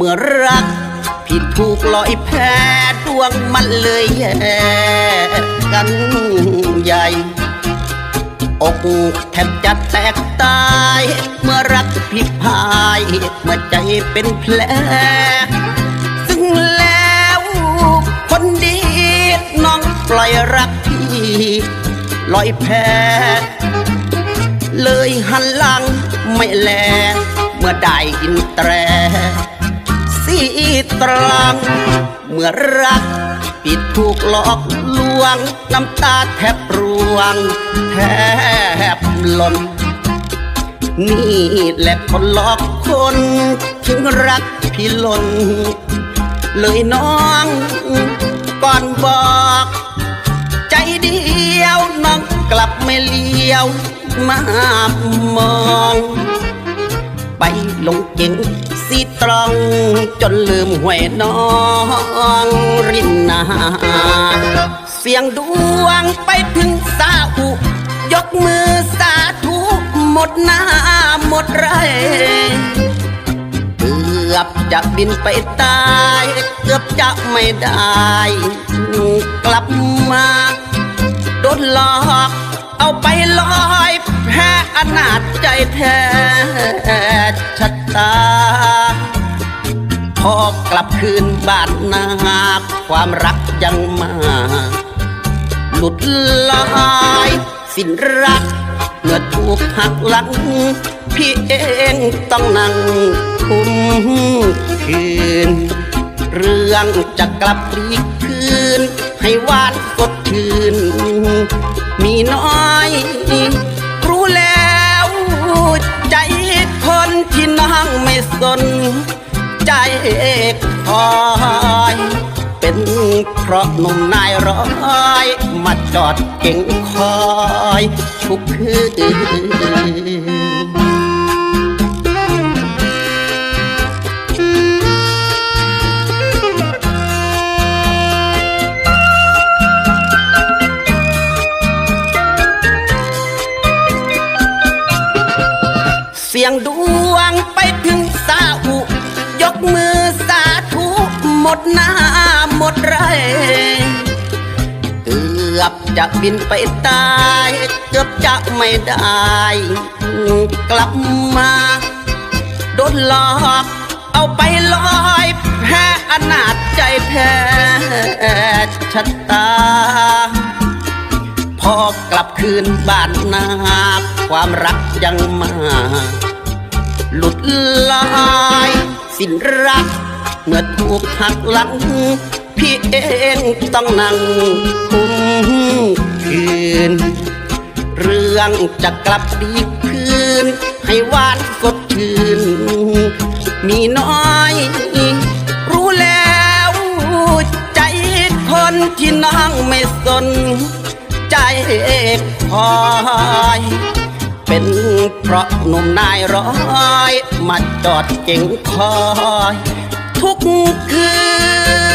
เมื่อรัก ผิดถูกลอยแพ้ดวงมันเลยแย่กันใหญ่อกแทบจะแตกตาย เมื่อรักผิดพายเมื่อใจเป็นแผล ซึ่งแล้วคนดีน้องปล่อยรักพี่ลอยแพ้เลยหันหลังไม่แล เมื่อได้ยินแตร สีตรัง เมื่อรัก ปิดถูกหลอกลวง น้ำตาแทบร่วง แทบหล่นนี่แหละคนหลอกคนถึงรักพี่หล่นเลยน้องก่อนบอก ใจเดียวน้องกลับไม่เลี้ยวมามอง ไปลงเก่ง สีตรอง จนลืมห้วยน้องรินนา เสียงดวงไปถึงสาอุ ยกมือสาธุหมดหน้าหมดไรเกือบจะบินไปตาย เกือบจะไม่ได้ กลับมาโดนหลอก เอาไปลอยแพ้อนาจใจแท้ชะตา พอกลับคืนบ้านนาความรักยังมา หลุดลายสิ้นรักเมื่อถูกหักหลัง พี่เองต้องนั่งคุ้มคืน เรื่องจะกลับพลีก คืน ให้หวานสดชื่น มีน้อย รู้แล้ว ใจคนที่น้องไม่สน ใจคอยเป็นเพราะหนุ่มนายร้อย มาจอดเก่งคอยทุกคืน ยงดวงไปถึงสาอุ ยกมือสาธุหมดหน้าหมดไรเกือบจะบินไปตาย เกือบจะไม่ได้ กลับมาโดนหลอกเอาไปลอยแพ้อนาจใจแพ้ชะตา พอกลับคืนบ้านนา ความรักยังมา หลุดลาย สิ้นรัก เมื่อถูกหักหลัง พี่เองต้องนั่งคุมคืน เรื่องจะกลับดีคืน ให้หวานสดชื่น มีน้อย รู้แล้ว ใจคนที่น้องไม่สน ใจคอย เป็นเพราะหนุ่มนายร้อย มาจอดเก่งคอย ทุกคืน